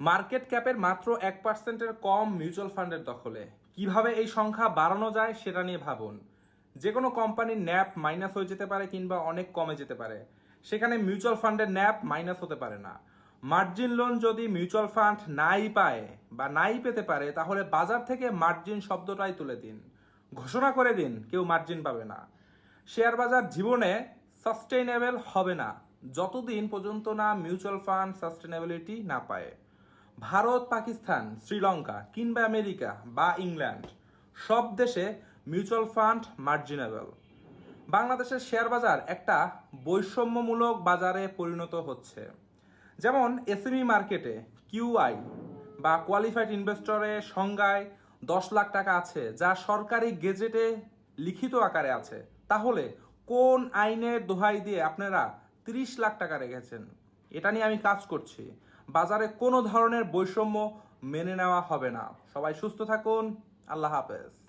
Market ক্যাপের মাত্র এক পার্সেন্টের কম মিউচুয়াল ফান্ডের দখলে। কীভাবে এই সংখ্যা বাড়ানো যায় সেটা নিয়ে ভাবুন। যে কোনো কোম্পানির ন্যাপ মাইনাস হয়ে যেতে পারে কিংবা অনেক কমে যেতে পারে। সেখানে মিউচুয়াল ফান্ডের ন্যাপ মাইনাস হতে পারে না। মার্জিন লোন যদি মিউচুয়াল ফান্ড নাই পায় বা নাই পেতে পারে, তাহলে বাজার থেকে মার্জিন শব্দটাই তুলে দিন। ঘোষণা করে দিন, কেউ মার্জিন পাবে না। শেয়ার বাজার জীবনে সাস্টেইনেবল হবে না, যতদিন পর্যন্ত না মিউচুয়াল ফান্ড সাস্টেনেবিলিটি না পায়। ভারত, পাকিস্তান, শ্রীলঙ্কা কিংবা আমেরিকা বা ইংল্যান্ড সব দেশে মিউচুয়াল ফান্ড মার্জিনেবল। বাংলাদেশের শেয়ার বাজার একটা বৈষম্যমূলক বাজারে পরিণত হচ্ছে। যেমন এসএমই মার্কেটে কিউআই বা কোয়ালিফাইড ইনভেস্টরের সংজ্ঞায় দশ লাখ টাকা আছে যা সরকারি গেজেটে লিখিত আকারে আছে। তাহলে কোন আইনের দোহাই দিয়ে আপনারা তিরিশ লাখ টাকা রেখেছেন? এটা নিয়ে আমি কাজ করছি। বাজারে কোনো ধরনের বৈষম্য মেনে নেওয়া হবে না। সবাই সুস্থ থাকুন। আল্লাহ হাফেজ।